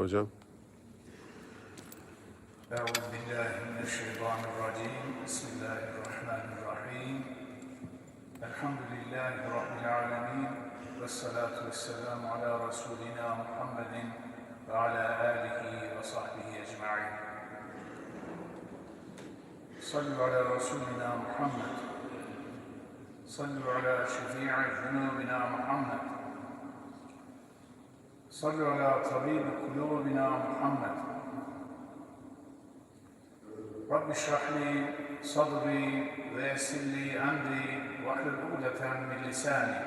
Hocam. Euzubillahimineşşeytanirracim. Bismillahirrahmanirrahim. Elhamdülillahi Rabbil alemin. Vessalatu vesselamu ala Resulina Muhammedin ve ala alihi ve sahbihi ecma'in. Sallu ala Muhammed. Sallu ala şefi'i Muhammed. صلوا على طبيب قلوبنا محمد. رب اشرح لي صدري ويسر لي أمري واحلل عقدة من لساني.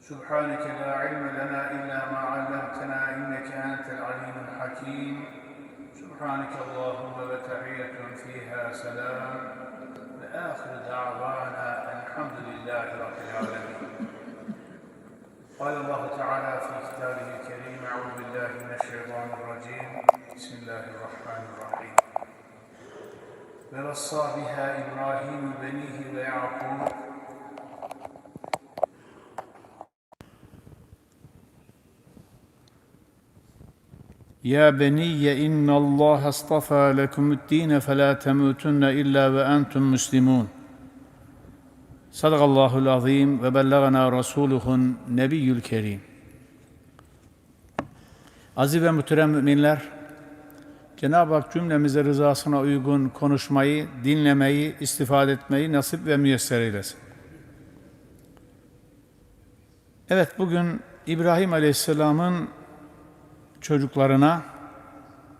سبحانك لا علم لنا إلا ما علمتنا إنك أنت العليم الحكيم. سبحانك اللهم وتحية فيها سلام. وآخر دعوانا الحمد لله رب العالمين. قال الله تعالى في كتابه الكريم أعوذ بالله من الشيطان الرجيم. بسم الله الرحمن الرحيم. ووصى بها إبراهيم بنيه ويعقوب. يا بني إن الله اصطفى لكم الدين فلا تموتن إلا وأنتم مسلمون. Sadakallahu'l azim ve bellagana rasuluhun nebiyyül kerim. Aziz ve muhterem müminler, Cenab-ı Hak cümlemize rızasına uygun konuşmayı, dinlemeyi, istifade etmeyi nasip ve müyesser eylesin. Evet bugün İbrahim Aleyhisselam'ın çocuklarına,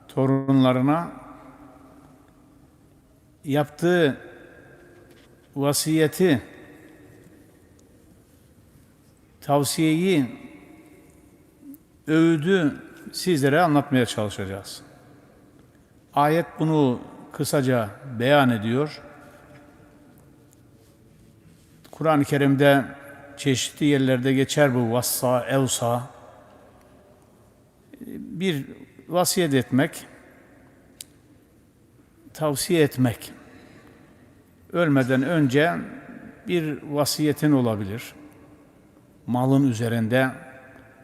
torunlarına yaptığı vasiyeti tavsiyeyi, öğüdü sizlere anlatmaya çalışacağız. Ayet bunu kısaca beyan ediyor. Kur'an-ı Kerim'de çeşitli yerlerde geçer bu vassa, evsa. Bir vasiyet etmek, tavsiye etmek. Ölmeden önce bir vasiyetin olabilir. Malın üzerinde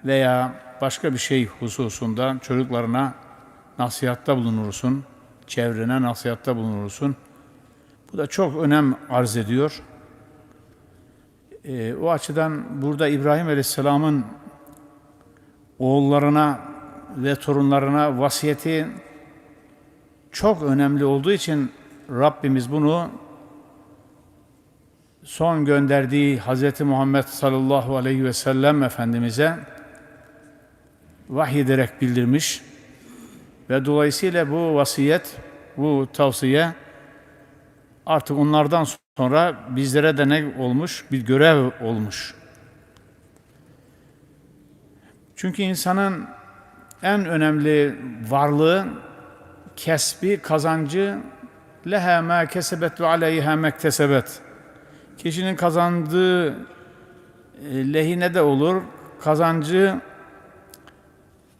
veya başka bir şey hususunda çocuklarına nasihatta bulunursun, çevrene nasihatta bulunursun. Bu da çok önem arz ediyor. Ee, o açıdan burada İbrahim Aleyhisselam'ın oğullarına ve torunlarına vasiyeti çok önemli olduğu için Rabbimiz bunu son gönderdiği Hz. Muhammed sallallahu aleyhi ve sellem Efendimiz'e vahyederek bildirmiş ve dolayısıyla bu vasiyet, bu tavsiye artık onlardan sonra bizlere de ne olmuş? Bir görev olmuş. Çünkü insanın en önemli varlığı kesbi, kazancı leha ma kesebet ve aleyha mektesebet. Kişinin kazandığı e, lehine de olur, kazancı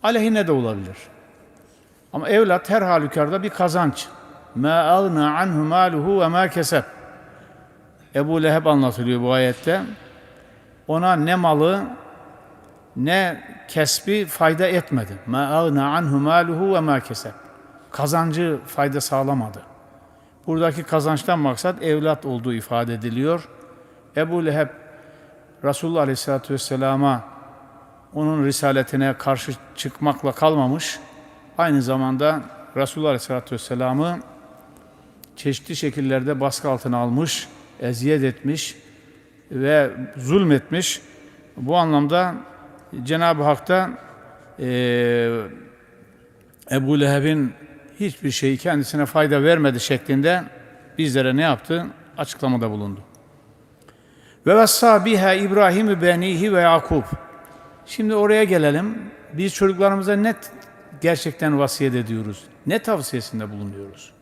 aleyhine de olabilir. Ama evlat her halükarda bir kazanç. Ma agna anhu maluhu ve ma keseb. Ebu Leheb anlatılıyor bu ayette. Ona ne malı ne kesbi fayda etmedi. Ma agna anhu maluhu ve ma keseb. Kazancı fayda sağlamadı. Buradaki kazançtan maksat evlat olduğu ifade ediliyor. Ebu Leheb Resulullah Aleyhisselatü Vesselam'a onun risaletine karşı çıkmakla kalmamış, aynı zamanda Resulullah Aleyhisselatü Vesselam'ı çeşitli şekillerde baskı altına almış, eziyet etmiş ve zulmetmiş. Bu anlamda Cenab-ı Hak da e, Ebu Leheb'in hiçbir şeyi kendisine fayda vermedi şeklinde bizlere ne yaptı? Açıklamada bulundu. Ve vessa biha İbrahim benihi ve Yakub. Şimdi oraya gelelim. Biz çocuklarımıza net gerçekten vasiyet ediyoruz. Ne tavsiyesinde bulunuyoruz?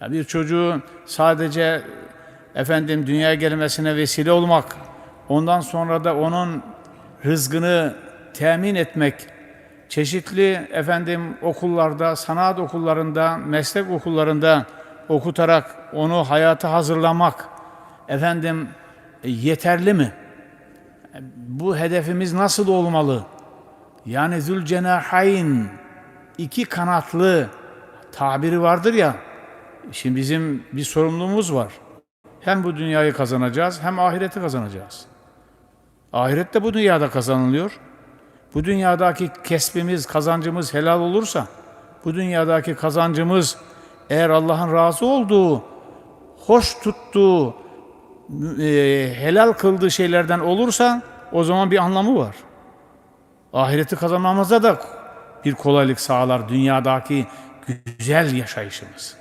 Ya bir çocuğu sadece efendim dünyaya gelmesine vesile olmak, ondan sonra da onun rızkını temin etmek, çeşitli efendim okullarda, sanat okullarında, meslek okullarında okutarak onu hayata hazırlamak efendim e, yeterli mi? Bu hedefimiz nasıl olmalı? Yani zülcenahayn iki kanatlı tabiri vardır ya. Şimdi bizim bir sorumluluğumuz var. Hem bu dünyayı kazanacağız hem ahireti kazanacağız. Ahiret de bu dünyada kazanılıyor. Bu dünyadaki kesbimiz, kazancımız helal olursa, bu dünyadaki kazancımız eğer Allah'ın razı olduğu, hoş tuttuğu, e, helal kıldığı şeylerden olursa o zaman bir anlamı var. Ahireti kazanmamıza da bir kolaylık sağlar dünyadaki güzel yaşayışımız.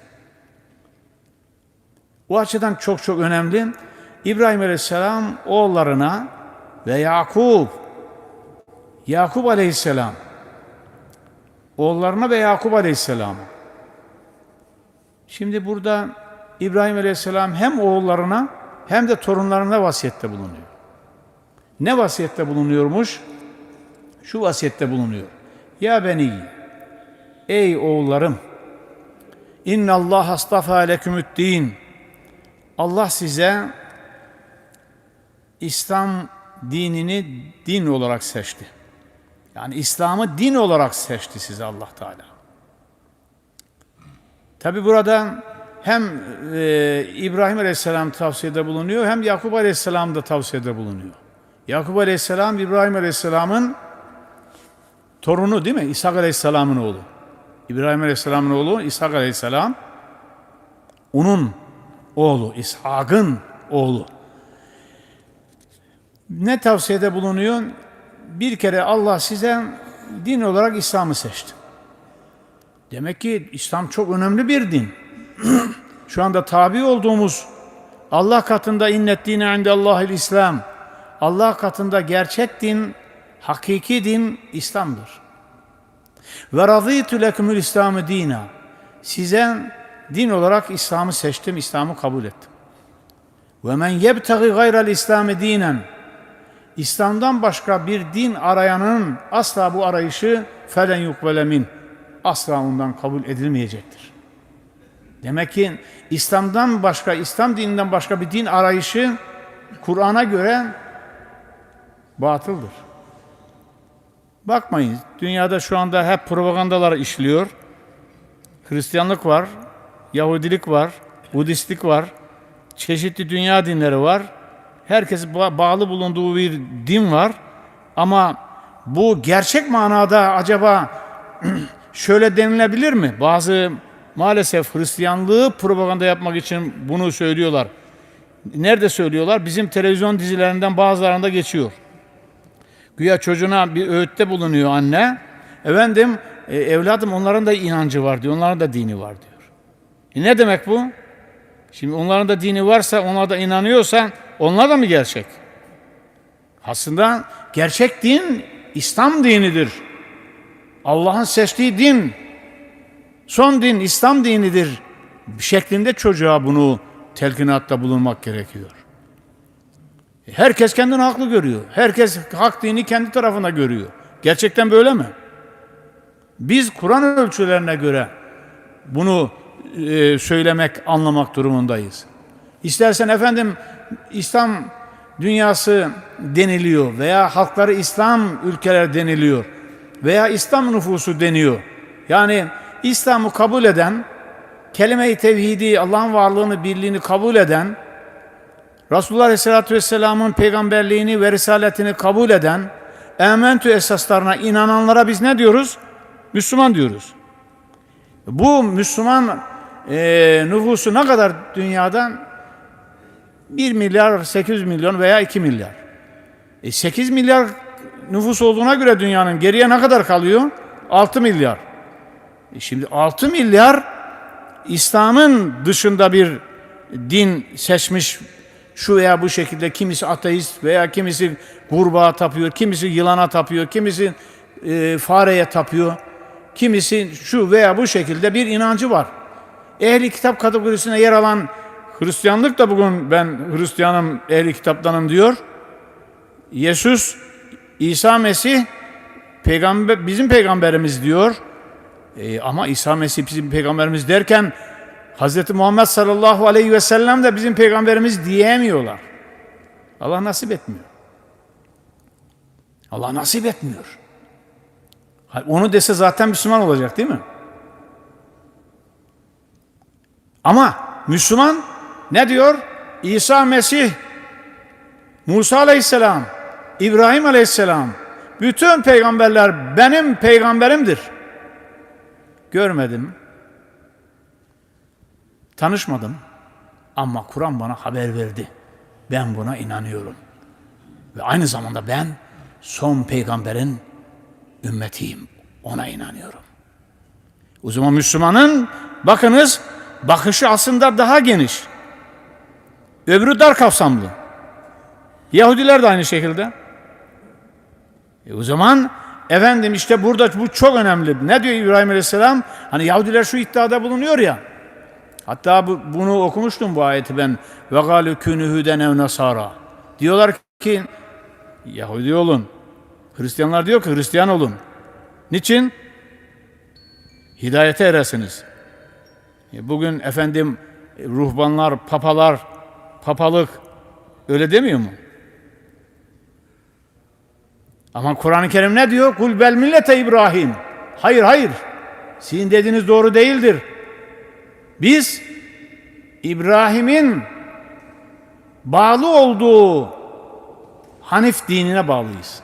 O açıdan çok çok önemli. İbrahim Aleyhisselam oğullarına ve Yakup, Yakup Aleyhisselam, oğullarına ve Yakup Aleyhisselam. Şimdi burada İbrahim Aleyhisselam hem oğullarına hem de torunlarına vasiyette bulunuyor. Ne vasiyette bulunuyormuş? Şu vasiyette bulunuyor. Ya beni, ey oğullarım, inna Allah astafa lekümüddin. Allah size İslam dinini din olarak seçti. Yani İslam'ı din olarak seçti size Allah Teala. Tabi burada hem e, İbrahim Aleyhisselam tavsiyede bulunuyor hem Yakup Aleyhisselam da tavsiyede bulunuyor. Yakup Aleyhisselam İbrahim Aleyhisselam'ın torunu değil mi? İshak Aleyhisselam'ın oğlu. İbrahim Aleyhisselam'ın oğlu İshak Aleyhisselam onun oğlu, İshak'ın oğlu. Ne tavsiyede bulunuyor? Bir kere Allah size din olarak İslam'ı seçti. Demek ki İslam çok önemli bir din. Şu anda tabi olduğumuz Allah katında innet dine indellahil İslam. Allah katında gerçek din, hakiki din İslam'dır. Ve razıytu lekumul İslamı dina. Size din olarak İslam'ı seçtim, İslam'ı kabul ettim. Ve men yebtagi gayral İslamı dinen. İslam'dan başka bir din arayanın asla bu arayışı felen yukbele min. Asla ondan kabul edilmeyecektir. Demek ki İslam'dan başka, İslam dininden başka bir din arayışı Kur'an'a göre batıldır. Bakmayın, dünyada şu anda hep propagandalar işliyor. Hristiyanlık var, Yahudilik var, Budistlik var, çeşitli dünya dinleri var. Herkes bağlı bulunduğu bir din var. Ama bu gerçek manada acaba şöyle denilebilir mi? Bazı maalesef Hristiyanlığı propaganda yapmak için bunu söylüyorlar. Nerede söylüyorlar? Bizim televizyon dizilerinden bazılarında geçiyor. Güya çocuğuna bir öğütte bulunuyor anne. Efendim e, evladım onların da inancı var diyor. Onların da dini var diyor. E ne demek bu? Şimdi onların da dini varsa, onlar da inanıyorsa onlar da mı gerçek? Aslında gerçek din İslam dinidir. Allah'ın seçtiği din, son din İslam dinidir şeklinde çocuğa bunu telkinatta bulunmak gerekiyor. Herkes kendini haklı görüyor. Herkes hak dini kendi tarafına görüyor. Gerçekten böyle mi? Biz Kur'an ölçülerine göre bunu e, söylemek, anlamak durumundayız. İstersen efendim İslam dünyası deniliyor veya halkları İslam ülkeler deniliyor veya İslam nüfusu deniyor. Yani İslam'ı kabul eden, kelime-i tevhidi, Allah'ın varlığını, birliğini kabul eden, Resulullah Aleyhisselatü Vesselam'ın peygamberliğini ve risaletini kabul eden, ementü esaslarına inananlara biz ne diyoruz? Müslüman diyoruz. Bu Müslüman e, nüfusu ne kadar dünyada? 1 milyar 800 milyon veya 2 milyar. E 8 milyar nüfus olduğuna göre dünyanın geriye ne kadar kalıyor? 6 milyar. E şimdi 6 milyar İslam'ın dışında bir din seçmiş şu veya bu şekilde kimisi ateist veya kimisi kurbağa tapıyor, kimisi yılana tapıyor, kimisi e, fareye tapıyor, kimisi şu veya bu şekilde bir inancı var. Ehli kitap kategorisine yer alan Hristiyanlık da bugün ben Hristiyanım, ehli kitaptanım diyor. Yesus, İsa Mesih peygamber bizim peygamberimiz diyor. E, ama İsa Mesih bizim peygamberimiz derken Hz. Muhammed sallallahu aleyhi ve sellem de bizim peygamberimiz diyemiyorlar. Allah nasip etmiyor. Allah nasip etmiyor. Onu dese zaten Müslüman olacak değil mi? Ama Müslüman ne diyor? İsa Mesih, Musa Aleyhisselam, İbrahim Aleyhisselam, bütün peygamberler benim peygamberimdir. Görmedim, tanışmadım ama Kur'an bana haber verdi. Ben buna inanıyorum. Ve aynı zamanda ben son peygamberin ümmetiyim. Ona inanıyorum. O zaman Müslümanın bakınız bakışı aslında daha geniş. Öbürü dar kapsamlı. Yahudiler de aynı şekilde. E o zaman efendim işte burada bu çok önemli. Ne diyor İbrahim Aleyhisselam? Hani Yahudiler şu iddiada bulunuyor ya. Hatta bu, bunu okumuştum bu ayeti ben. Ve galü künü ev nasara. Diyorlar ki Yahudi olun. Hristiyanlar diyor ki Hristiyan olun. Niçin? Hidayete eresiniz. E, Bugün efendim ruhbanlar, papalar, papalık öyle demiyor mu? Ama Kur'an-ı Kerim ne diyor? Kul bel millete İbrahim. Hayır hayır. Sizin dediğiniz doğru değildir. Biz İbrahim'in bağlı olduğu Hanif dinine bağlıyız.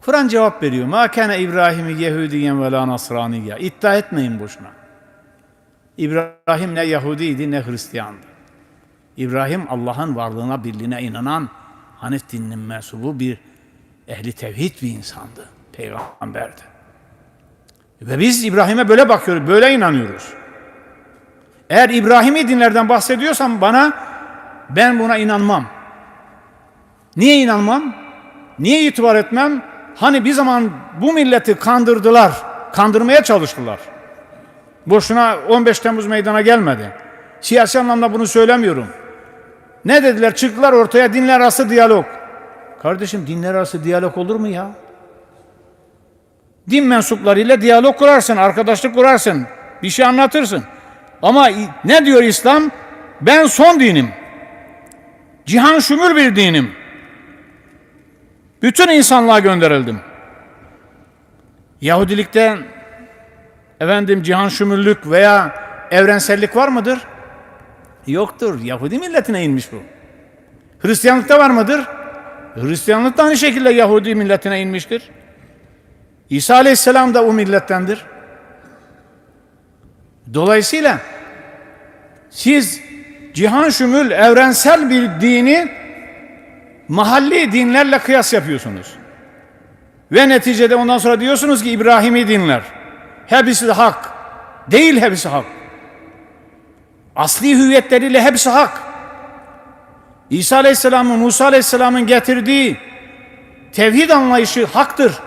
Kur'an cevap veriyor. Ma kana İbrahim'i Yahudiyen ve la Nasraniye. İddia etmeyin boşuna. İbrahim ne Yahudiydi ne Hristiyandı. İbrahim Allah'ın varlığına, birliğine inanan Hanif dininin mensubu bir ehli tevhid bir insandı. Peygamberdi. Ve biz İbrahim'e böyle bakıyoruz, böyle inanıyoruz. Eğer İbrahimi dinlerden bahsediyorsan bana ben buna inanmam. Niye inanmam? Niye itibar etmem? Hani bir zaman bu milleti kandırdılar, kandırmaya çalıştılar. Boşuna 15 Temmuz meydana gelmedi. Siyasi anlamda bunu söylemiyorum. Ne dediler? Çıktılar ortaya dinler arası diyalog. Kardeşim dinler arası diyalog olur mu ya? Din mensuplarıyla diyalog kurarsın, arkadaşlık kurarsın, bir şey anlatırsın. Ama ne diyor İslam? Ben son dinim. Cihan şumul bir dinim. Bütün insanlığa gönderildim. Yahudilikte efendim cihan şumullük veya evrensellik var mıdır? Yoktur. Yahudi milletine inmiş bu. Hristiyanlıkta var mıdır? Hristiyanlık da aynı şekilde Yahudi milletine inmiştir. İsa Aleyhisselam da o millettendir. Dolayısıyla siz cihan şumul evrensel bir dini mahalli dinlerle kıyas yapıyorsunuz. Ve neticede ondan sonra diyorsunuz ki İbrahimi dinler. Hepsi hak. Değil hepsi hak. Asli hüviyetleriyle hepsi hak. İsa Aleyhisselam'ın, Musa Aleyhisselam'ın getirdiği tevhid anlayışı haktır.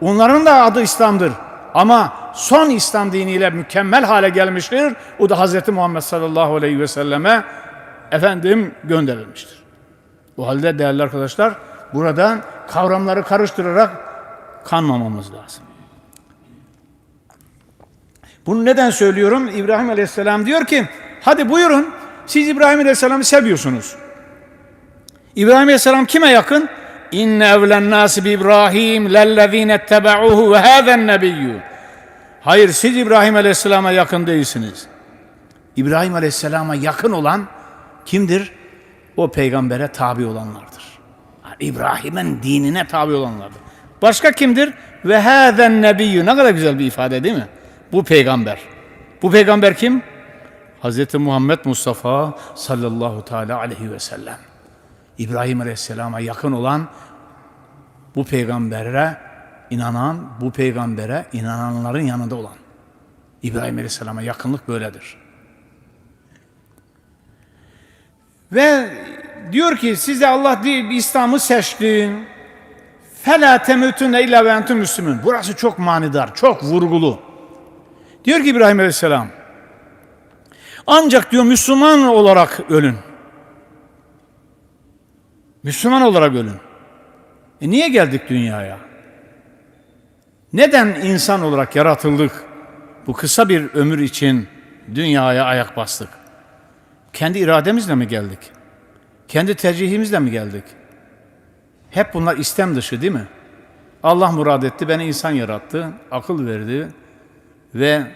Onların da adı İslam'dır. Ama son İslam diniyle mükemmel hale gelmiştir. O da Hz. Muhammed sallallahu aleyhi ve selleme efendim gönderilmiştir. O halde değerli arkadaşlar buradan kavramları karıştırarak kanmamamız lazım. Bunu neden söylüyorum? İbrahim Aleyhisselam diyor ki hadi buyurun siz İbrahim Aleyhisselam'ı seviyorsunuz. İbrahim Aleyhisselam kime yakın? İnne evlen nasi bi İbrahim lellezine etteba'uhu ve hâzen nebiyyû. Hayır siz İbrahim Aleyhisselam'a yakın değilsiniz. İbrahim Aleyhisselam'a yakın olan kimdir? O peygambere tabi olanlardır. İbrahim'in dinine tabi olanlardır. Başka kimdir? Ve hâzen nebiyyû. Ne kadar güzel bir ifade değil mi? Bu peygamber. Bu peygamber kim? Hz. Muhammed Mustafa sallallahu teala aleyhi ve sellem. İbrahim Aleyhisselam'a yakın olan bu peygambere inanan, bu peygambere inananların yanında olan. İbrahim Aleyhisselam'a yakınlık böyledir. Ve diyor ki size Allah İslam'ı seçti. Fela temütünne illa ve entüm müslümün. Burası çok manidar, çok vurgulu. Diyor ki İbrahim Aleyhisselam, ancak diyor Müslüman olarak ölün. Müslüman olarak ölün. E niye geldik dünyaya? Neden insan olarak yaratıldık? Bu kısa bir ömür için dünyaya ayak bastık. Kendi irademizle mi geldik? Kendi tercihimizle mi geldik? Hep bunlar istem dışı değil mi? Allah murad etti, beni insan yarattı, akıl verdi ve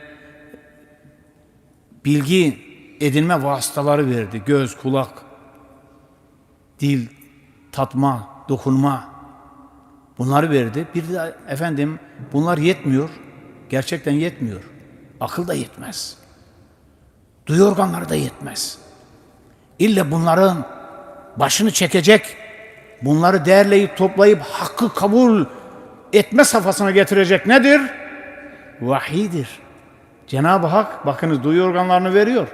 bilgi edinme vasıtaları verdi. Göz, kulak, dil, tatma, dokunma bunları verdi. Bir de efendim bunlar yetmiyor. Gerçekten yetmiyor. Akıl da yetmez. Duyu organları da yetmez. İlle bunların başını çekecek, bunları değerleyip toplayıp hakkı kabul etme safhasına getirecek nedir? Vahidir. Cenab-ı Hak bakınız duyu organlarını veriyor.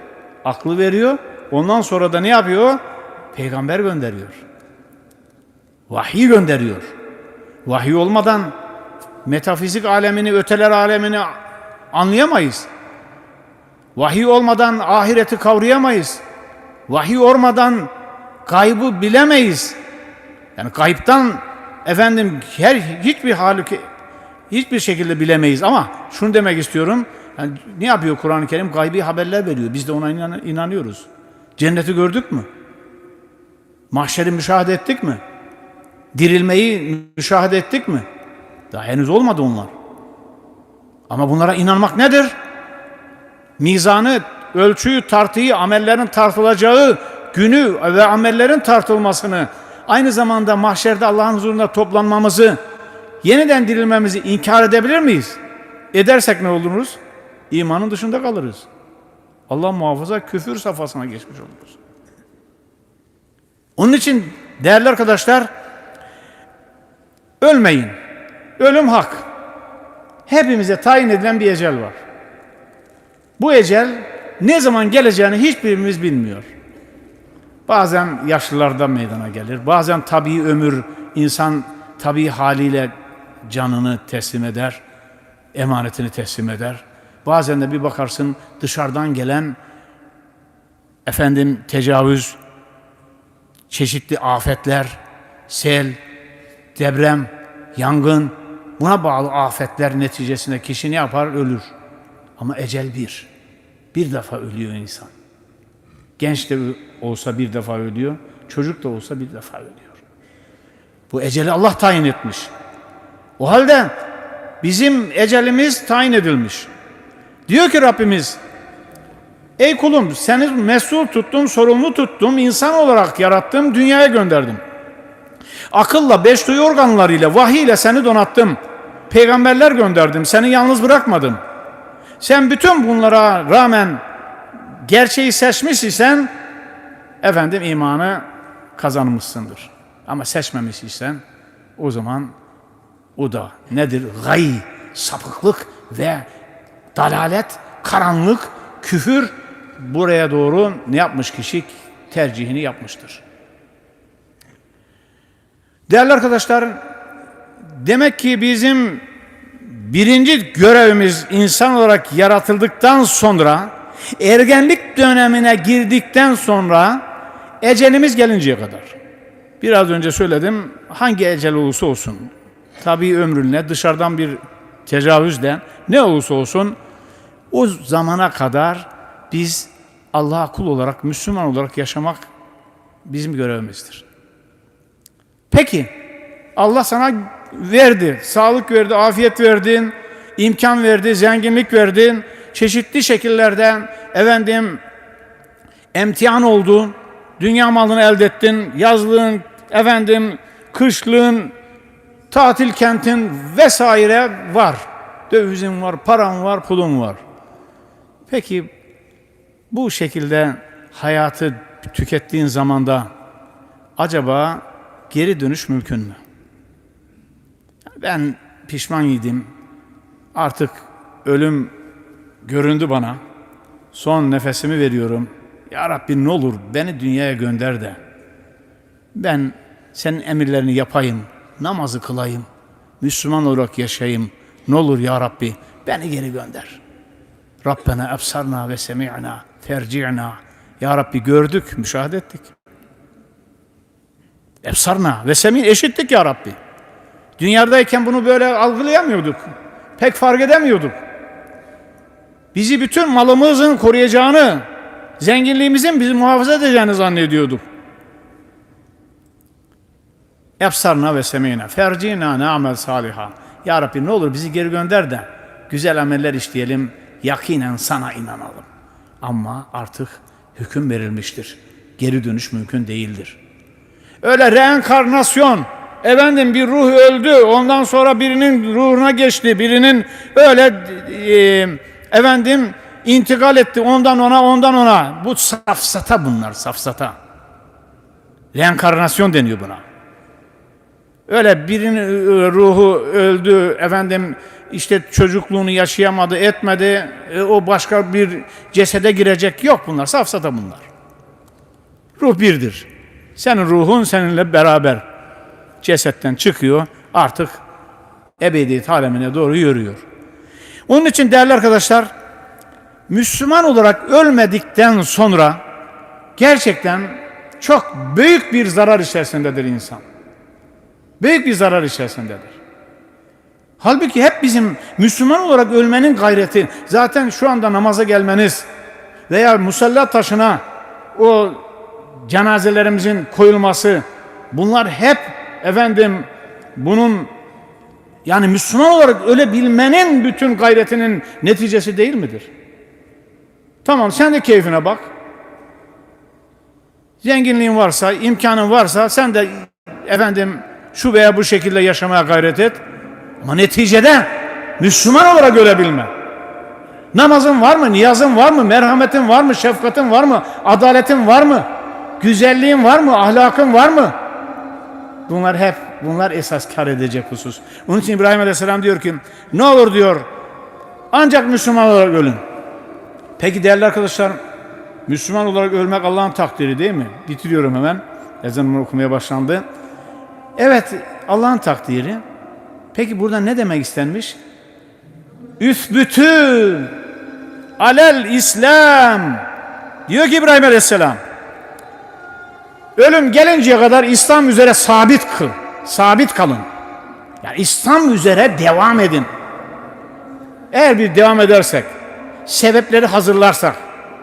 Aklı veriyor. Ondan sonra da ne yapıyor? Peygamber gönderiyor. Vahiy gönderiyor. Vahiy olmadan metafizik alemini, öteler alemini anlayamayız. Vahiy olmadan ahireti kavrayamayız. Vahiy olmadan kaybı bilemeyiz. Yani kayıptan efendim her hiçbir halüki hiçbir şekilde bilemeyiz ama şunu demek istiyorum. Yani ne yapıyor Kur'an-ı Kerim? Gaybi haberler veriyor. Biz de ona inan- inanıyoruz. Cenneti gördük mü? Mahşeri müşahede ettik mi? Dirilmeyi müşahede ettik mi? Daha henüz olmadı onlar. Ama bunlara inanmak nedir? Mizanı, ölçüyü, tartıyı, amellerin tartılacağı günü ve amellerin tartılmasını, aynı zamanda mahşerde Allah'ın huzurunda toplanmamızı, yeniden dirilmemizi inkar edebilir miyiz? Edersek ne oluruz? İmanın dışında kalırız. Allah muhafaza küfür safhasına geçmiş oluruz. Onun için değerli arkadaşlar, ölmeyin. Ölüm hak. Hepimize tayin edilen bir ecel var. Bu ecel ne zaman geleceğini hiçbirimiz bilmiyor. Bazen yaşlılarda meydana gelir. Bazen tabii ömür insan tabii haliyle canını teslim eder. Emanetini teslim eder. Bazen de bir bakarsın dışarıdan gelen efendim tecavüz, çeşitli afetler, sel, deprem, yangın buna bağlı afetler neticesinde kişi ne yapar? Ölür. Ama ecel bir. Bir defa ölüyor insan. Genç de olsa bir defa ölüyor, çocuk da olsa bir defa ölüyor. Bu eceli Allah tayin etmiş. O halde bizim ecelimiz tayin edilmiş. Diyor ki Rabbimiz, ey kulum seni mesul tuttum, sorumlu tuttum, insan olarak yarattım, dünyaya gönderdim. Akılla, beş duyu organlarıyla, vahiy ile seni donattım. Peygamberler gönderdim, seni yalnız bırakmadım. Sen bütün bunlara rağmen gerçeği seçmiş isen efendim imanı kazanmışsındır. Ama seçmemiş isen o zaman o da nedir? Gay, sapıklık ve dalalet, karanlık, küfür buraya doğru ne yapmış kişi? Tercihini yapmıştır. Değerli arkadaşlar, demek ki bizim birinci görevimiz insan olarak yaratıldıktan sonra ergenlik dönemine girdikten sonra ecelimiz gelinceye kadar. Biraz önce söyledim hangi ecel olursa olsun tabi ömrünle dışarıdan bir tecavüzle ne olursa olsun o zamana kadar biz Allah'a kul olarak Müslüman olarak yaşamak bizim görevimizdir. Peki Allah sana verdi, sağlık verdi, afiyet verdin, imkan verdi, zenginlik verdin, çeşitli şekillerden efendim emtihan oldu, dünya malını elde ettin, yazlığın, efendim kışlığın, tatil kentin vesaire var. Dövizin var, paran var, pulun var. Peki bu şekilde hayatı tükettiğin zamanda acaba geri dönüş mümkün mü? Ben pişman yedim. Artık ölüm göründü bana. Son nefesimi veriyorum. Ya Rabbi ne olur beni dünyaya gönder de. Ben senin emirlerini yapayım. Namazı kılayım. Müslüman olarak yaşayayım. Ne olur ya Rabbi beni geri gönder. Rabbena absarna ve semi'na ferci'na. Ya Rabbi gördük, müşahede ettik. Ebsarna ve semin eşittik ya Rabbi. Dünyadayken bunu böyle algılayamıyorduk. Pek fark edemiyorduk. Bizi bütün malımızın koruyacağını, zenginliğimizin bizi muhafaza edeceğini zannediyorduk. Efsarna ve semina. Fercina na'mel saliha. Ya Rabbi ne olur bizi geri gönder de güzel ameller işleyelim. Yakinen sana inanalım. Ama artık hüküm verilmiştir. Geri dönüş mümkün değildir. Öyle reenkarnasyon. Efendim bir ruh öldü. Ondan sonra birinin ruhuna geçti. Birinin öyle e, efendim intikal etti. Ondan ona ondan ona. Bu safsata bunlar safsata. Reenkarnasyon deniyor buna. Öyle birinin e, ruhu öldü, efendim işte çocukluğunu yaşayamadı, etmedi, e, o başka bir cesede girecek yok bunlar, safsata bunlar. Ruh birdir. Senin ruhun seninle beraber cesetten çıkıyor, artık ebediyet alemine doğru yürüyor. Onun için değerli arkadaşlar, Müslüman olarak ölmedikten sonra gerçekten çok büyük bir zarar içerisindedir insan. Büyük bir zarar içerisindedir. Halbuki hep bizim Müslüman olarak ölmenin gayreti, zaten şu anda namaza gelmeniz veya musalla taşına o cenazelerimizin koyulması, bunlar hep efendim bunun yani Müslüman olarak ölebilmenin bütün gayretinin neticesi değil midir? Tamam sen de keyfine bak. Zenginliğin varsa, imkanın varsa sen de efendim şu veya bu şekilde yaşamaya gayret et. Ama neticede Müslüman olarak ölebilme. Namazın var mı? Niyazın var mı? Merhametin var mı? Şefkatin var mı? Adaletin var mı? Güzelliğin var mı? Ahlakın var mı? Bunlar hep, bunlar esas kar edecek husus. Onun için İbrahim Aleyhisselam diyor ki, ne olur diyor, ancak Müslüman olarak ölün. Peki değerli arkadaşlar, Müslüman olarak ölmek Allah'ın takdiri değil mi? Bitiriyorum hemen. Ezanımı okumaya başlandı. Evet, Allah'ın takdiri. Peki burada ne demek istenmiş? Üsbütü alel İslam. Diyor ki İbrahim Aleyhisselam. Ölüm gelinceye kadar İslam üzere sabit kıl. Sabit kalın. Yani İslam üzere devam edin. Eğer bir devam edersek, sebepleri hazırlarsak,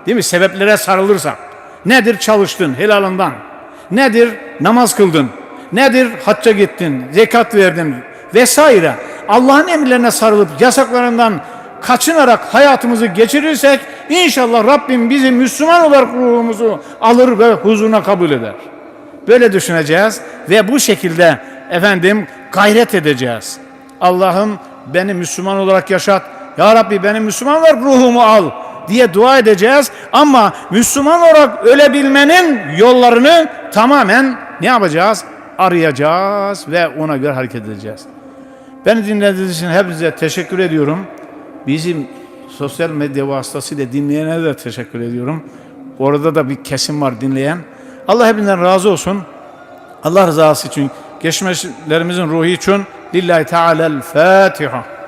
değil mi? Sebeplere sarılırsak. Nedir çalıştın helalından? Nedir namaz kıldın? Nedir hacca gittin, zekat verdin vesaire. Allah'ın emirlerine sarılıp yasaklarından kaçınarak hayatımızı geçirirsek inşallah Rabbim bizi Müslüman olarak ruhumuzu alır ve huzuruna kabul eder. Böyle düşüneceğiz ve bu şekilde efendim gayret edeceğiz. Allah'ım beni Müslüman olarak yaşat. Ya Rabbi beni Müslüman olarak ruhumu al diye dua edeceğiz. Ama Müslüman olarak ölebilmenin yollarını tamamen ne yapacağız? Arayacağız ve ona göre hareket edeceğiz. Beni dinlediğiniz için hepinize teşekkür ediyorum. Bizim sosyal medya vasıtasıyla dinleyene de teşekkür ediyorum. Orada da bir kesim var dinleyen. Allah hepinizden razı olsun. Allah rızası için, geçmişlerimizin ruhu için Lillahi Teala'l Fatiha.